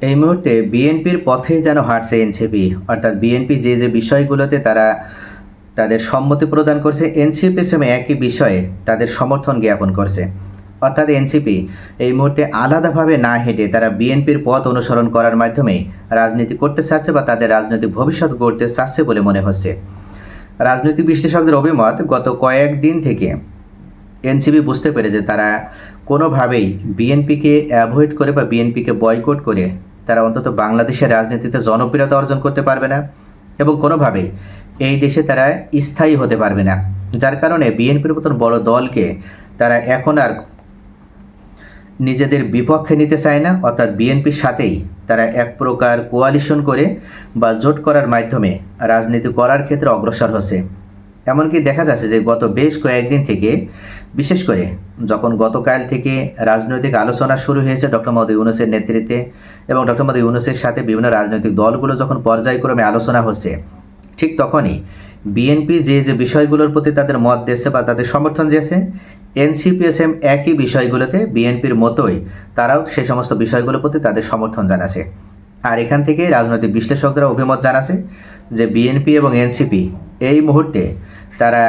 এই মুহূর্তে বিএনপির পথেই যেন হাঁটছে এনসিপি, অর্থাৎ বিএনপি যে যে বিষয়গুলোতে তারা তাদের সম্মতি প্রদান করছে এনসিপি সময় একই বিষয়ে তাদের সমর্থন জ্ঞাপন করছে। অর্থাৎ এনসিপি এই মুহূর্তে আলাদাভাবে না হেঁটে তারা বিএনপির পথ অনুসরণ করার মাধ্যমে রাজনীতি করতে চাচ্ছে বা তাদের রাজনৈতিক ভবিষ্যৎ গড়তে চাচ্ছে বলে মনে হচ্ছে। রাজনৈতিক বিশ্লেষকদের অভিমত, গত কয়েকদিন থেকে এনসিপি বুঝতে পেরেছে তারা কোনোভাবেই বিএনপিকে অ্যাভয়েড করে বা বিএনপিকে বয়কট করে তারা অন্তত বাংলাদেশের রাজনীতিতে জনপ্রিয়তা অর্জন করতে পারবে না এবং কোনোভাবেই এই দেশে তারা স্থায়ী হতে পারবে না। যার কারণে বিএনপির মতন বড় দলকে তারা এখন আর নিজেদের বিপক্ষে নিতে চায় না। অর্থাৎ বিএনপির সাথেই তারা এক প্রকার কোয়ালিশন করে বা জোট করার মাধ্যমে রাজনীতি করার ক্ষেত্রে অগ্রসর হচ্ছে। এমনকি দেখা যাচ্ছে যে গত বেশ কয়েকদিন থেকে, বিশেষ করে যখন গতকাল থেকে রাজনৈতিক আলোচনা শুরু হয়েছে ডক্টর মোহাম্মদ ইউনুসের নেতৃত্বে এবং ডক্টর মোহাম্মদ ইউনুসের সাথে বিভিন্ন রাজনৈতিক দলগুলো যখন পর্যায়ক্রমে আলোচনা হচ্ছে, ঠিক তখনই বিএনপি যে যে বিষয়গুলোর প্রতি তাদের মত দিয়েছে বা তাদের সমর্থন দিয়েছে এনসিপিএসএম একই বিষয়গুলোতে বিএনপির মতোই তারাও সেই সমস্ত বিষয়গুলোর প্রতি তাদের সমর্থন জানাছে আর এখান থেকে রাজনৈতিক বিশ্লেষকরা অভিমত জানাছে যে বিএনপি এবং এনসিপি এই মুহূর্তে তারা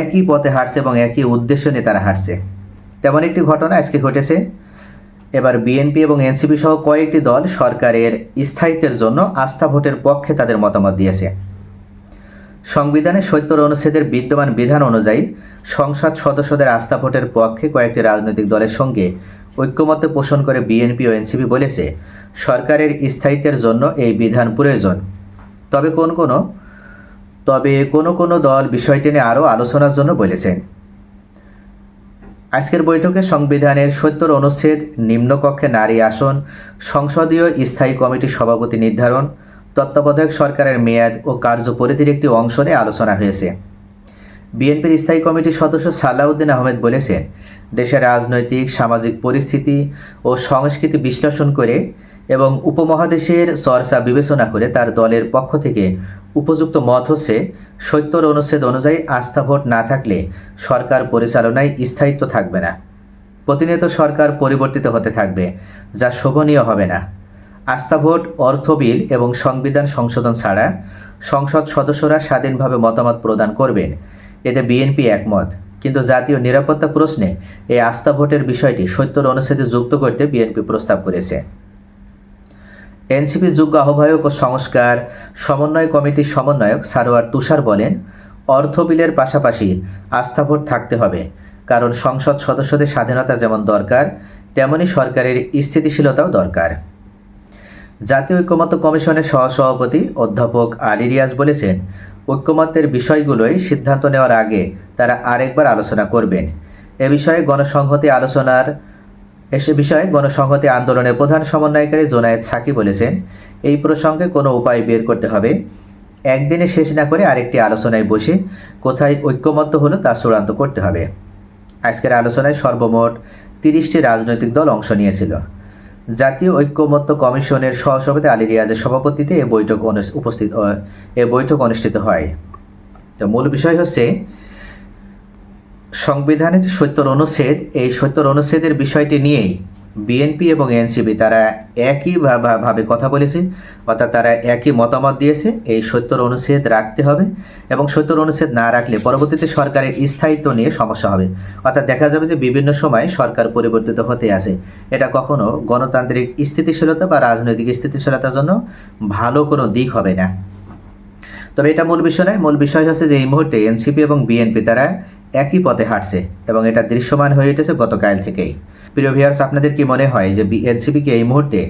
একই পথে হাঁটছে এবং একই উদ্দেশ্য নিয়ে তারা হাঁটছে। তেমন একটি ঘটনা আজকে ঘটেছে। এবার বিএনপি এবং এনসিপি সহ কয়েকটি দল সরকারের স্থায়িত্বের জন্য আস্থা ভোটের পক্ষে তাদের মতামত দিয়েছে। সংবিধানে সত্তর অনুচ্ছেদের বিদ্যমান বিধান অনুযায়ী সংসদ সদস্যদের আস্থা ভোটের পক্ষে কয়েকটি রাজনৈতিক দলের সঙ্গে ঐক্যমত্য পোষণ করে বিএনপি ও এনসিপি বলেছে, সরকারের স্থায়িত্বের জন্য এই বিধান প্রয়োজন। তবে কোন কোনো তবে কোনো কোনো দল বিষয়টি নিয়ে আরও আলোচনার জন্য বলেছেন। আজকের বৈঠকে সংবিধানের সত্তর অনুচ্ছেদ, নিম্নকক্ষে নারী আসন, সংসদীয় স্থায়ী কমিটির সভাপতি নির্ধারণ, তত্ত্বাবধায়ক সরকারের মেয়াদ ও কার্যপরিধির একটি অংশ নিয়ে আলোচনা হয়েছে। বিএনপির স্থায়ী কমিটির সদস্য সালাউদ্দিন আহমেদ বলেছেন দেশের রাজনৈতিক, সামাজিক পরিস্থিতি ও সংস্কৃতি বিশ্লেষণ করে এবং উপমহাদেশের চর্চা বিবেচনা করে তার দলের পক্ষ থেকে উপযুক্ত মত হচ্ছে সত্তর অনুচ্ছেদ অনুযায়ী আস্থা ভোট না থাকলে সরকার পরিচালনায় স্থায়িত্ব থাকবে না। প্রতিনিয়ত সরকার পরিবর্তিত হতে থাকবে, যা শোভনীয় হবে না। আস্থা ভোট, অর্থ বিল এবং সংবিধান সংশোধন ছাড়া সংসদ সদস্যরা স্বাধীনভাবে মতামত প্রদান করবেন, এতে বিএনপি একমত। কিন্তু জাতীয় নিরাপত্তা প্রশ্নে এই আস্থা ভোটের বিষয়টি সত্তর অনুচ্ছেদে যুক্ত করতে বিএনপি প্রস্তাব করেছে। এনসিপি যোগ্য আহ্বায়ক ও সংস্কার সমন্বয় কমিটির সমন্বয়ক সারোয়ার তুষার বলেন অর্থ বিলের পাশাপাশি আস্থাভোট থাকতে হবে, কারণ সংসদ সদস্যদের স্বাধীনতা যেমন দরকার, তেমনি সরকারের স্থিতিশীলতাও দরকার। জাতীয় ঐক্যমত্য কমিশনের সহসভাপতি অধ্যাপক আলী রিয়াজ বলেছেন, ঐক্যমত্যের বিষয়গুলোই সিদ্ধান্ত নেওয়ার আগে তারা আরেকবার আলোচনা করবেন। এ বিষয়ে গণসংহতি আলোচনার এসে বিষয়ে গণসংহতি আন্দোলনের প্রধান সমন্বয়কারী জোনায়েদ সাকি বলেছেন, এই প্রসঙ্গে কোনো উপায় বের করতে হবে। একদিনে শেষ না করে আরেকটি আলোচনায় বসে কোথায় ঐক্যমত্য হলো তা চূড়ান্ত করতে হবে। আজকের আলোচনায় সর্বমোট তিরিশটি রাজনৈতিক দল অংশ নিয়েছিল। জাতীয় ঐক্যমত্য কমিশনের সহসভাপতি আলী রিয়াজের সভাপতিতে এ বৈঠক উপস্থিত এ বৈঠক অনুষ্ঠিত হয়। তো মূল বিষয় হচ্ছে সংবিধানে যে সত্তর অনুচ্ছেদ, এই সত্তর অনুচ্ছেদের বিষয়টি নিয়েই বিএনপি এবং এনসিপি তারা একই ভাবে কথা বলেছে, অর্থাৎ তারা একই মতামত দিয়েছে, এই সত্তর অনুচ্ছেদ রাখতে হবে এবং সত্তর অনুচ্ছেদ না রাখলে পরবর্তীতে সরকারের স্থায়িত্ব নিয়ে সমস্যা হবে। অর্থাৎ দেখা যাবে যে বিভিন্ন সময় সরকার পরিবর্তিত হতে আসে এটা কখনো গণতান্ত্রিক স্থিতিশীলতা বা রাজনৈতিক স্থিতিশীলতার জন্য ভালো কোনো দিক হবে না। তবে এটা মূল বিষয় নয়। মূল বিষয় হচ্ছে যে এই মুহূর্তে এনসিপি এবং বিএনপি তারা একই পথে হাঁটছে এবং এটা দৃশ্যমান হয়ে উঠেছে গতকাল থেকেই। প্রিয় ভিউয়ার্স আপনাদের কি মনে হয় যে এনসিপিকে এই মুহূর্তে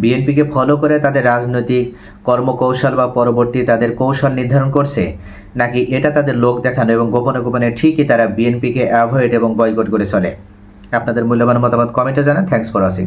বিএনপিকে ফলো করে তাদের রাজনৈতিক কর্মকৌশল বা পরবর্তী তাদের কৌশল নির্ধারণ করছে? নাকি এটা তাদের লোক দেখানো এবং গোপনে গোপনে ঠিকই তারা বিএনপিকে অ্যাভয়েড এবং বয়কট করে চলে? আপনাদের মূল্যবান মতামত কমেন্টে জানান। Thanks for watching